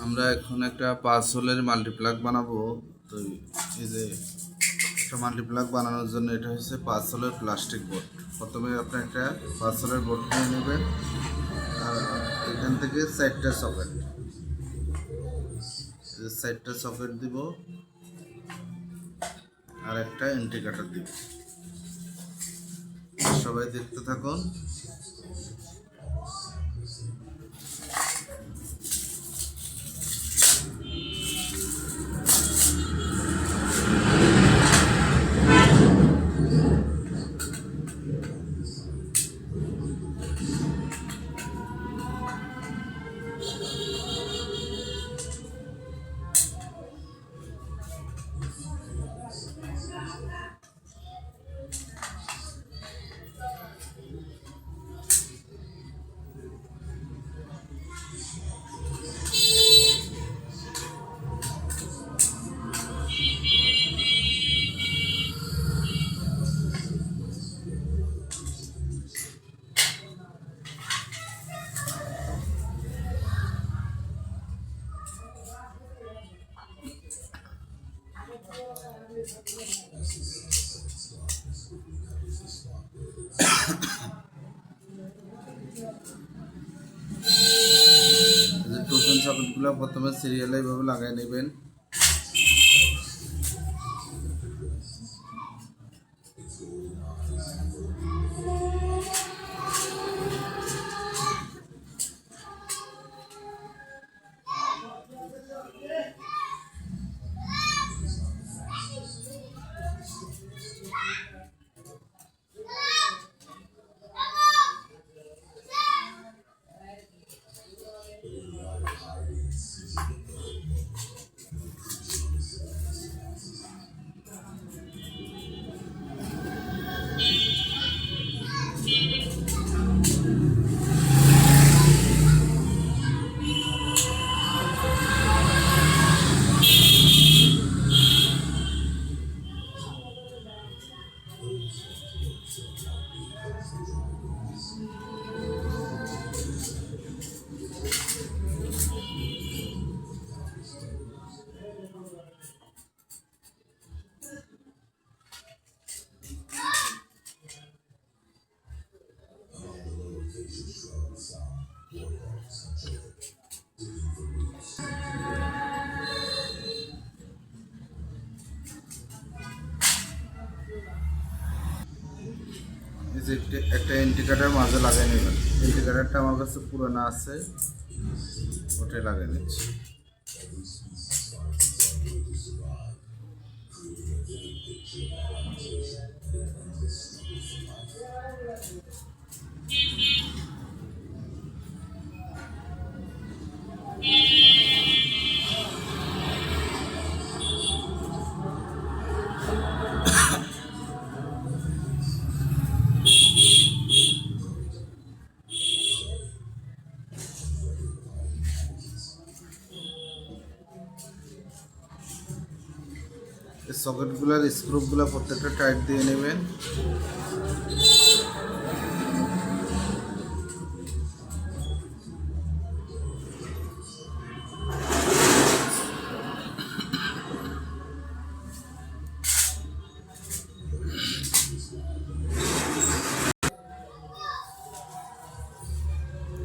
আমরা এখন একটা পাঁচ হোলের মাল্টিপ্লাগ বানাবো। তো এই যে একটা মাল্টিপ্লাক বানানোর জন্য এটা হচ্ছে পাঁচ হোলের প্লাস্টিক বোর্ড। প্রথমে আপনি একটা পাঁচ হোলের বোর্ড নিয়ে নেবেন। আর এখান থেকে চারটা সকেট। চারটা সকেট দিব। আর একটা ইন্ডিকেটর দিব। সবাই দেখতে থাকুন। টোকেন প্রথমে সিরিয়ালে এইভাবে লাগাই নেবেন। যে একটা- একটা ইন্ডিকেটার মাঝে লাগাই নেবেন। ইন্ডিকেটারটা আমার কাছে পুরোনো আছে, ওটাই লাগাই নিচ্ছি। সকেটগুলোর স্ক্রুপগুলো প্রত্যেকটা টাইট দিয়ে নেবেন।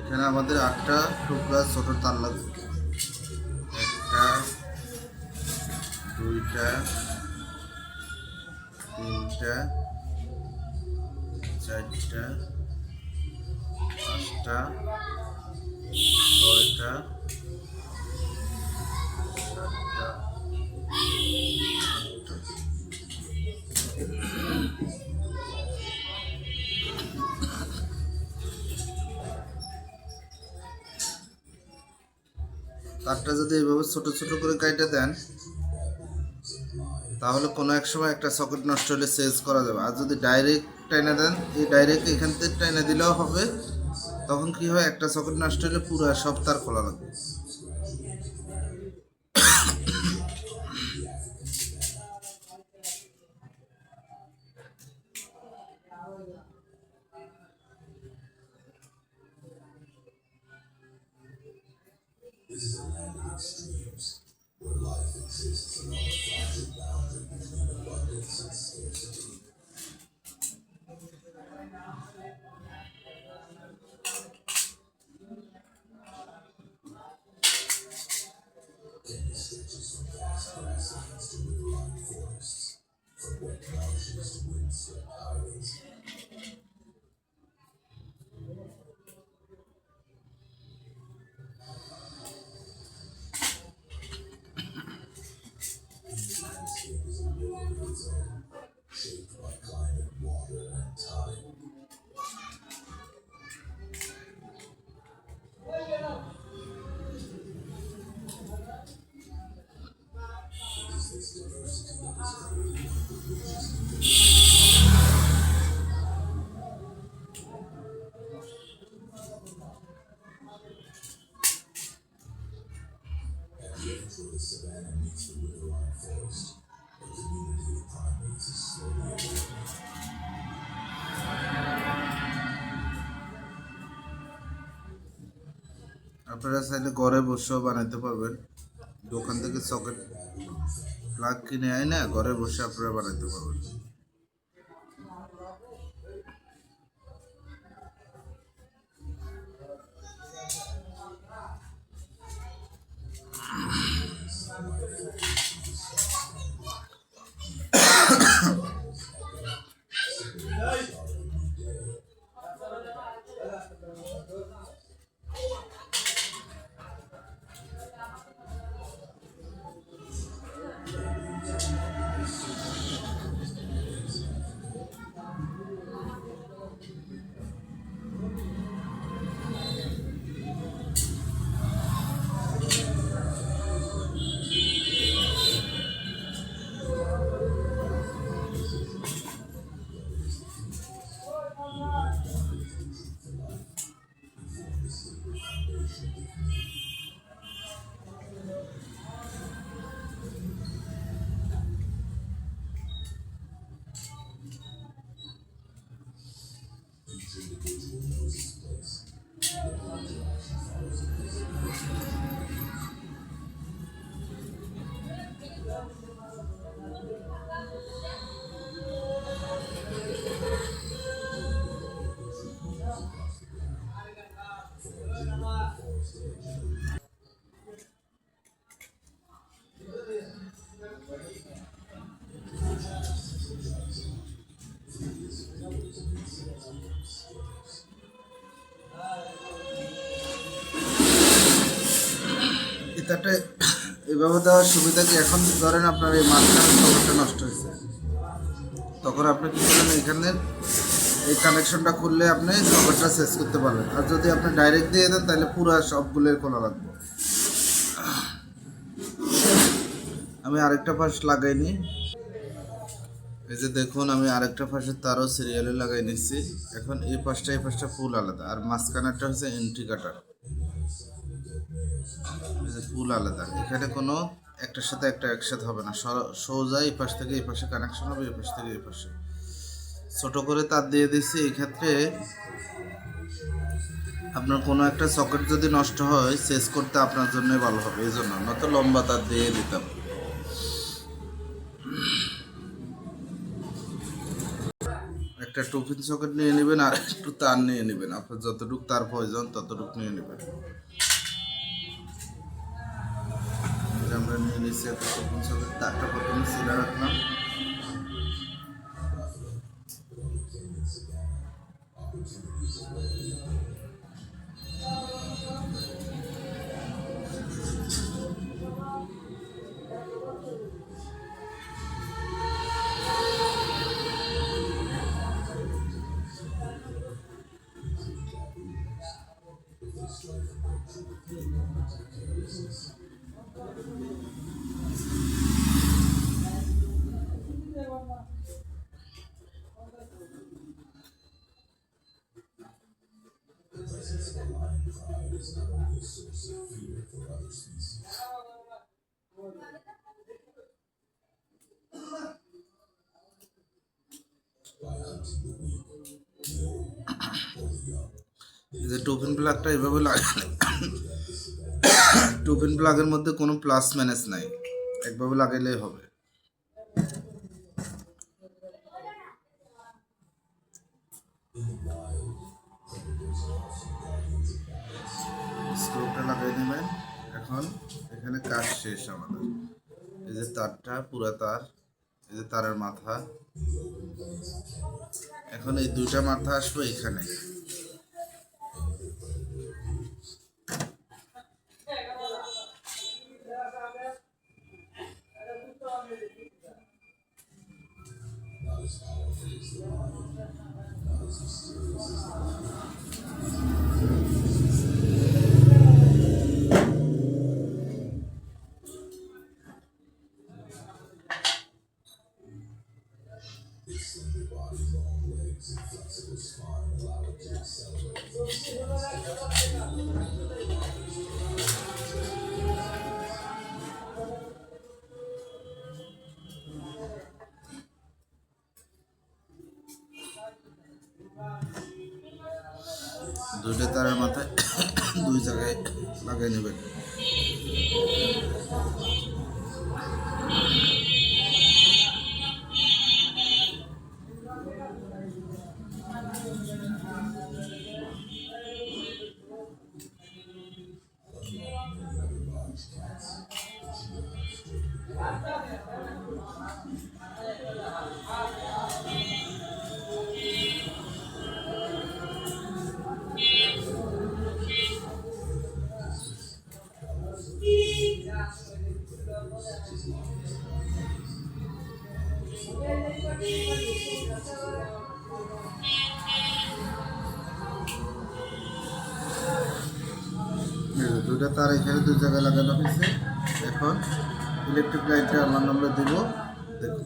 এখানে আমাদের আটটা টুকরা ছোট তার লাগবে। একটা, দুইটা তিনটা চারটা পাঁচটা ছয়টা সাতটা। তারটা যদি এইভাবে ছোট ছোট করে কাইটে দেন তাহলে কোনো এক সময় একটা সকেট নষ্ট হলে চেঞ্জ করা যাবে। আর যদি ডাইরেক্ট টাইনা দেন, এই ডাইরেক্ট এখান থেকে টাইনা দিলেও হবে। তখন কি হয়, একটা সকেট নষ্ট হলে পুরো সব তার খোলা লাগবে। life exists along a flaccid boundary between abundance and scarcity. আপনারা চাইলে ঘরে বসেও বানাইতে পারবেন। দোকান থেকে সকেট প্লাগ কিনে আয় না ঘরে বসে আপনারা বানাইতে পারবেন। এটাতে এভাবে দেওয়ার সুবিধা কি? এখন ধরেন আপনার এই মাঝখানে সকেটটা নষ্ট হয়েছে। তখন আপনি কি করেন এখানে এই কানেকশনটা খুললে আপনি সকেটটা শেষ করতে পারবেন। আর যদি আপনি ডাইরেক্ট দিয়ে দেন, তাহলে পুরো সবগুলোই খোলা লাগবে। আমি আরেকটা পাশ লাগাইনি। এই যে দেখুন, আমি আরেকটা পাশের তারও সিরিয়ালে লাগাই নিচ্ছি এখন এই পাশটা এই পাশটা ফুল আলাদা। আর মাঝখানেরটা হচ্ছে এন্ট্রি কাটার ফুল আলাদা। এখানে কোনো একটার সাথে একটা একসাথে হবে না। সোজা এই পাশ থেকে এই পাশে কানেকশন হবে, এই পাশ থেকে এই পাশে। ছোট করে তার দিয়ে দিচ্ছি এই ক্ষেত্রে আপনার কোনো একটা সকেট যদি নষ্ট হয় শেষ করতে আপনার জন্য ভালো হবে, এই জন্য। নয়তো লম্বা তার দিয়ে দিতাম। একটা টুপিন সকেট নিয়ে নেবেন আর একটু তার নিয়ে নেবেন। আপনার যতটুকু তার প্রয়োজন, ততটুকু নিয়ে নেবেন। আমরা নিয়ে নিচ্ছি একটা টুপিন সকেট তারটা প্রথমে সিলা রাখলাম। যে টোপিন প্লাগটা এভাবে লাগালে টোকেন প্লাগের মধ্যে কোনো প্লাস ম্যানেজ নাই। একভাবে লাগাইলেই হবে। স্ক্রুটা লাগাই নেবেন এখন এখানে কাজ শেষ আমাদের। এই যে তারটা, পুরা তার, এই যে তারের মাথা। এখন এই দুইটা মাথা আসবে এখানে। দুইটা তারের মাথায় দুই জায়গায় লাগাই নেবেন দুইটা তার এখানে দুই জায়গায় লাগানো হয়েছে। এখন ইলেকট্রিক লাইটে আল্লাহ আমরা দিব। দেখুন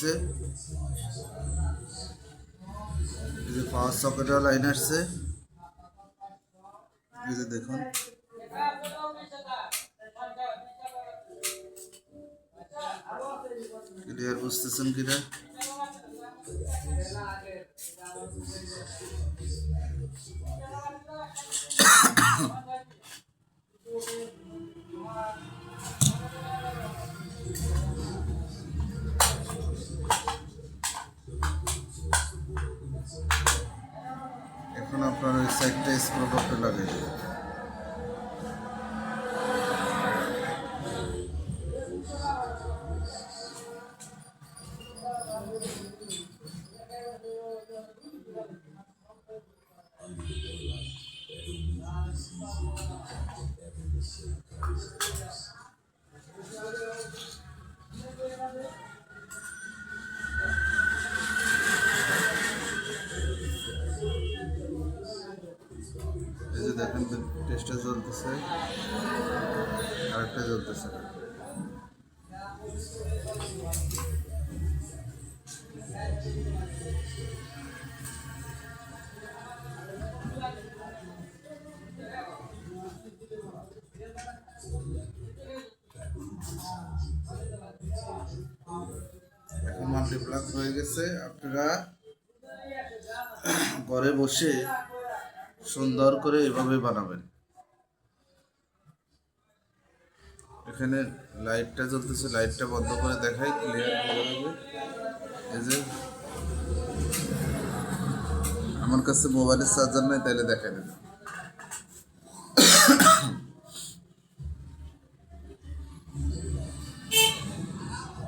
দেওয়া হয়েছে এই যে পাওয়ার সকেটের লাইন আসছে। এই যে দেখুন। ক্লিয়ার বুঝতেছেন কিনা? দেখেন টেস্টটা জ্বলতেছে আরেকটা জ্বলতেছে এখন মাল্টিপ্লাক হয়ে গেছে আপনারা ঘরে বসে সুন্দর করে এভাবে বানাবেন। এখানে লাইটটা জ্বলতেছে, লাইটটা বন্ধ করে দেখাই ক্লিয়ার এই যে, আমার কাছে মোবাইলের চার্জার নাই, তাইলে দেখাই দেবে।